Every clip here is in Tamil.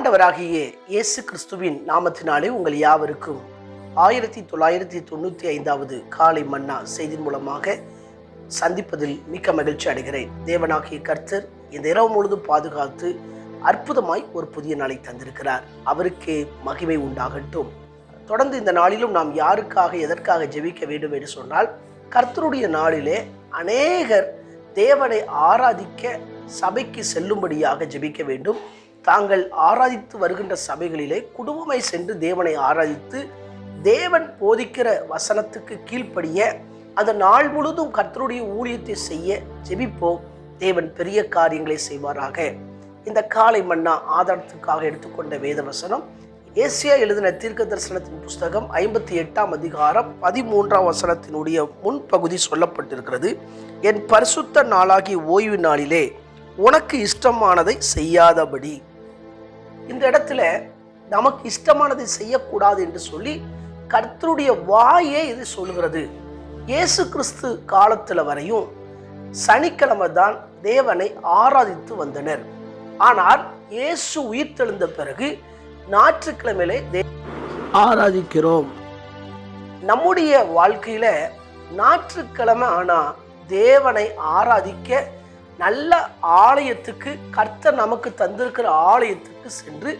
ஆண்டவராகிய இயேசு கிறிஸ்துவின் நாமத்தினாலே உங்கள் யாவருக்கும் ஆயிரத்தி தொள்ளாயிரத்தி தொண்ணூற்றி ஐந்தாவது காலை மன்னா செய்தி மூலமாக சந்திப்பதில் மிக்க மகிழ்ச்சி அடைகிறேன். தேவனாகிய கர்த்தர் இந்த இரவு முழுதும் பாதுகாத்து அற்புதமாய் ஒரு புதிய நாளை தந்திருக்கிறார். அவருக்கே மகிமை உண்டாகட்டும். தொடர்ந்து இந்த நாளிலும் நாம் யாருக்காக எதற்காக ஜெபிக்க வேண்டும் என்று சொன்னால் கர்த்தருடைய நாளிலே அநேகர் தேவனை ஆராதிக்க சபைக்கு செல்லும்படியாக ஜெபிக்க வேண்டும். தாங்கள் ஆராதித்து வருகின்ற சபைகளிலே குடும்பமே சென்று தேவனை ஆராதித்து தேவன் போதிக்கிற வசனத்துக்கு கீழ்ப்படிய அந்த நாள் முழுதும் கர்த்தருடைய ஊழியத்தை செய்ய ஜெபிப்போம். தேவன் பெரிய காரியங்களை செய்வாராக. இந்த காலை மன்னா ஆதாரத்துக்காக எடுத்துக்கொண்ட வேத வசனம் ஏசியா எழுதின தீர்க்க தரிசனத்தின் புஸ்தகம் ஐம்பத்தி எட்டாம் அதிகாரம் பதிமூன்றாம் வசனத்தினுடைய முன்பகுதி சொல்லப்பட்டிருக்கிறது. என் பரிசுத்த நாளாகிய ஓய்வு நாளிலே உனக்கு இஷ்டமானதை செய்யாதபடி இந்த இடத்துல நமக்கு இஷ்டமானதை செய்யக்கூடாது என்று சொல்லி கர்த்தருடைய வாயே இது சொல்கிறது இயேசு கிறிஸ்து காலத்தில் வரையும் சனிக்கிழமை தான் தேவனை ஆராதித்து வந்தனர். ஆனால் இயேசு உயிர்த்தெழுந்த பிறகு ஞாயிற்றுக்கிழமையிலே தே ஆராதிக்கிறோம். நம்முடைய வாழ்க்கையில ஞாயிற்றுக்கிழமை ஆனா தேவனை ஆராதிக்க நல்ல ஆலயத்துக்கு கர்த்தர் நமக்கு தந்திருக்கிற ஆலயத்துக்கு சென்று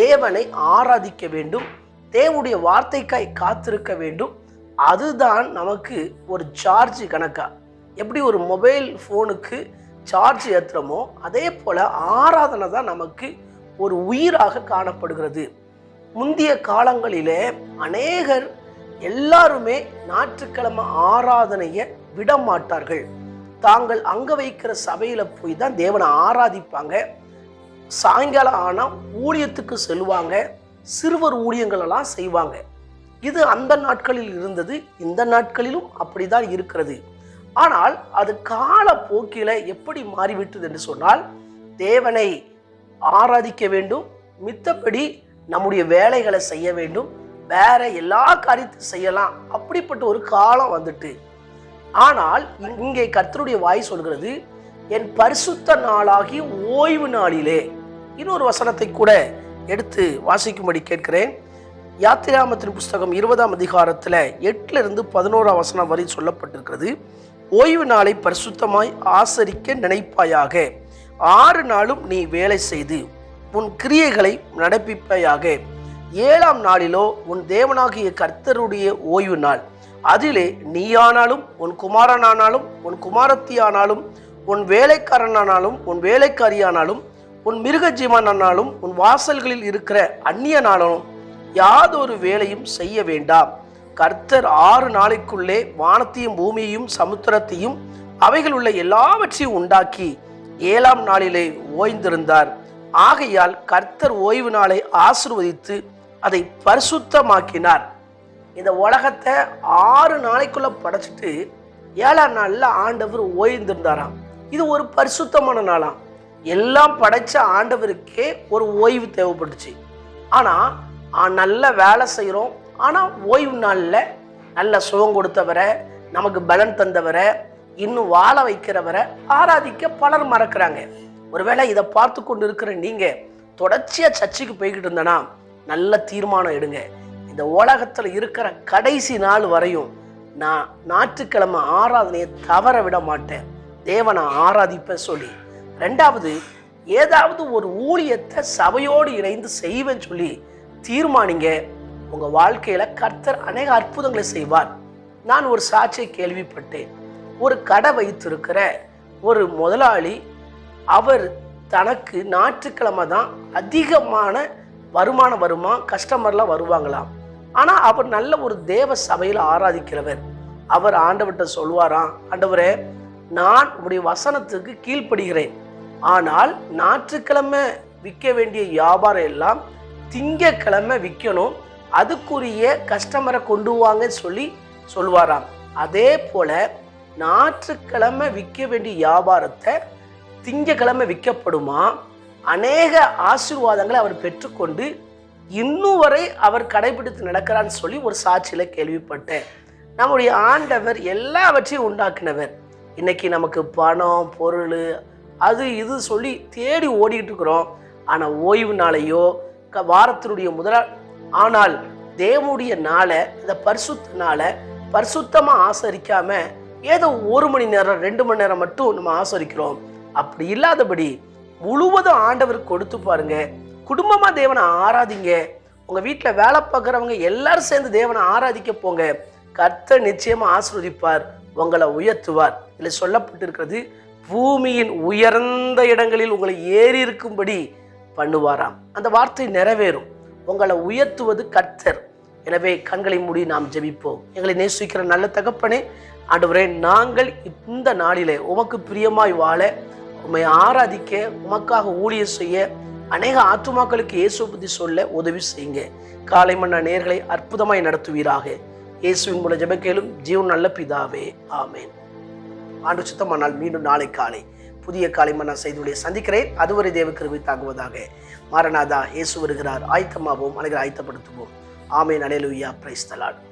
தேவனை ஆராதிக்க வேண்டும். தேவனுடைய வார்த்தைக்காய் காத்திருக்க வேண்டும். அதுதான் நமக்கு ஒரு சார்ஜ் கணக்கா. எப்படி ஒரு மொபைல் ஃபோனுக்கு சார்ஜ் ஏற்றுறோமோ அதே போல் ஆராதனை தான் நமக்கு ஒரு உயிராக காணப்படுகிறது. முந்தைய காலங்களிலே அநேகர் எல்லாருமே ஞாயிற்றுக்கிழமை ஆராதனையை விட மாட்டார்கள் தாங்கள் அங்கே வைக்கிற சபையில் போய் தான் தேவனை ஆராதிப்பாங்க. சாயங்காலம் ஆனால் ஊழியத்துக்கு செல்வாங்க சிறுவர் ஊழியங்களெல்லாம் செய்வாங்க. இது அந்த நாட்களில் இருந்தது இந்த நாட்களிலும் அப்படிதான் இருக்கிறது. ஆனால் அது கால எப்படி மாறிவிட்டது என்று சொன்னால் தேவனை ஆராதிக்க வேண்டும் மித்தபடி நம்முடைய வேலைகளை செய்ய வேண்டும் வேற எல்லா காரியத்தையும் செய்யலாம். அப்படிப்பட்ட ஒரு காலம் வந்துட்டு ஆனால் இங்கே கர்த்தருடைய வாய் சொல்கிறது என் பரிசுத்த நாளாகி ஓய்வு நாளிலே. இன்னொரு வசனத்தை கூட எடுத்து வாசிக்கும்படி கேட்கிறேன். யாத்திராமத்தின் புஸ்தகம் இருபதாம் அதிகாரத்தில் எட்டுல இருந்து பதினோராம் வசனம் வரை சொல்லப்பட்டிருக்கிறது ஓய்வு நாளை பரிசுத்தமாய் ஆசரிக்க நினைப்பாயாக. ஆறு நாளும் நீ வேலை செய்து உன் கிரியைகளை நடப்பிப்பாயாக. ஏழாம் நாளிலோ உன் தேவனாகிய கர்த்தருடைய ஓய்வு நாள் அதிலே நீயானாலும் உன் குமாரனானாலும் உன் குமாரத்தியானாலும் உன் வேலைக்காரனானாலும் உன் வேலைக்காரியானாலும் உன் மிருகஜீவனானாலும் உன் வாசல்களில் இருக்கிற அந்நியனாலும் யாதொரு வேலையும் செய்ய வேண்டாம். கர்த்தர் ஆறு நாளைக்குள்ளே வானத்தையும் பூமியையும் சமுத்திரத்தையும் அவைகள் உள்ள எல்லாவற்றையும் உண்டாக்கி ஏழாம் நாளிலே ஓய்ந்திருந்தார். ஆகையால் கர்த்தர் ஓய்வு நாளை ஆசிர்வதித்து அதை பரிசுத்தமாக்கினார். இந்த உலகத்தை ஆறு நாளைக்குள்ள படைச்சிட்டு ஏழாம் நாளில் ஆண்டவர் ஓய்ந்திருந்தாராம். இது ஒரு பரிசுத்தமான நாளாம் எல்லாம் படைச்ச ஆண்டவருக்கே ஒரு ஓய்வு தேவைப்பட்டுச்சு ஆனால் நல்ல வேலை செய்கிறோம் ஆனால் ஓய்வு நாளில் நல்ல சுகம் கொடுத்தவரை நமக்கு பலன் தந்தவரை இன்னும் வாழ வைக்கிறவரை ஆராதிக்க பலர் மறக்கிறாங்க. ஒருவேளை இதை பார்த்து கொண்டு இருக்கிற நீங்கள் தொடர்ச்சியாக சர்ச்சுக்கு போய்கிட்டு இருந்தனா நல்ல தீர்மானம் எடுங்க. இந்த உலகத்தில் இருக்கிற கடைசி நாள் வரையும் நான் ஞாயிற்றுக்கிழமை ஆராதனையை தவற விட மாட்டேன். தேவனை ஆராதிப்பேன் சொல்லி. ரெண்டாவது ஏதாவது ஒரு ஊழியத்தை சபையோடு இணைந்து செய்வேன் சொல்லி தீர்மானிங்க. உங்கள் வாழ்க்கையில் கர்த்தர் அநேக அற்புதங்களை செய்வார். நான் ஒரு சாட்சியை கேள்விப்பட்டேன். ஒரு கடை வைத்திருக்கிற ஒரு முதலாளி அவர் தனக்கு ஞாயிற்றுக்கிழமை தான் அதிகமான வருமானம் வருமா? கஸ்டமர்லாம் வருவாங்களாம். ஆனால் அவர் நல்ல ஒரு தேவ சபையில் ஆராதிக்கிறவர். அவர் ஆண்டவர்கிட்ட சொல்வாராம் ஆண்டவரே நான் உடைய வசனத்துக்கு கீழ்ப்படுகிறேன். ஆனால் ஞாயிற்றுக்கிழமை விற்க வேண்டிய வியாபாரம் எல்லாம் திங்கக்கிழமை விற்கணும். அதுக்குரிய கஸ்டமரை கொண்டு வாங்கன்னு சொல்லி சொல்வாராம் அதே போல ஞாயிற்றுக்கிழமை விற்க வேண்டிய வியாபாரத்தை திங்கக்கிழமை விற்கப்படுமா? அநேக ஆசீர்வாதங்களை அவர் பெற்றுக்கொண்டு இன்னும் வரை அவர் கடைபிடித்து நடக்கிறான்னு சொல்லி ஒரு சாட்சியில் கேள்விப்பட்டேன். நம்முடைய ஆண்டவர் எல்லாவற்றையும் உண்டாக்கினவர். இன்னைக்கு நமக்கு பணம் பொருள் அது இது சொல்லி தேடி ஓடிக்கிட்டு இருக்கிறோம். ஆனால் ஓய்வு நாளையோ க வாரத்தினுடைய முதலா ஆனால் தேவனுடைய நாளை இந்த பரிசுத்த நாளை பரிசுத்தமாக ஆசரிக்காமல் ஏதோ ஒரு மணி நேரம் ரெண்டு மணி நேரம் மட்டும் நம்ம ஆசரிக்கிறோம். அப்படி இல்லாதபடி முழுவதும் ஆண்டவர் கொடுத்து பாருங்க. குடும்பமாக தேவனை ஆராதிங்க. உங்கள் வீட்டில் வேலை பார்க்குறவங்க எல்லாரும் சேர்ந்து தேவனை ஆராதிக்க போங்க. கர்த்தர் நிச்சயமாக ஆசிர்வதிப்பார் உங்களை உயர்த்துவார். இதில் சொல்லப்பட்டிருக்கிறது பூமியின் உயர்ந்த இடங்களில் உங்களை ஏறி இருக்கும்படி பண்ணுவாராம். அந்த வார்த்தை நிறைவேறும். உங்களை உயர்த்துவது கர்த்தர். எனவே கண்களை மூடி நாம் ஜெபிப்போம். எங்களை நேசிக்கிற நல்ல தகப்பனே ஆண்டவரே நாங்கள் இந்த நாளிலே உமக்கு பிரியமாய் வாழ உம்மை ஆராதிக்க உமக்காக ஊழியர் செய்ய அநேக ஆத்துமாக்களுக்கு இயேசு பற்றி சொல்ல உதவி செய்யுங்க. காலை மன்னா நேர்களை அற்புதமாய் நடத்துவீராக. இயேசுவின் மூலம் ஜபக்கேலும் ஜீவன் நல்ல பிதாவே. ஆமேன். ஆண்டு சுத்தமானால் மீண்டும் நாளை காலை. புதிய காலை மன்னா செய்தியுடைய சந்திக்கிறேன். அதுவரை தேவ கிருபை தாங்குவதாக. மாரநாதா இயேசு வருகிறார். ஆயத்தமாவோம் அனைவரை ஆயத்தப்படுத்துவோம். ஆமேன். அலையலுயா. பிரைஸ்தலாட்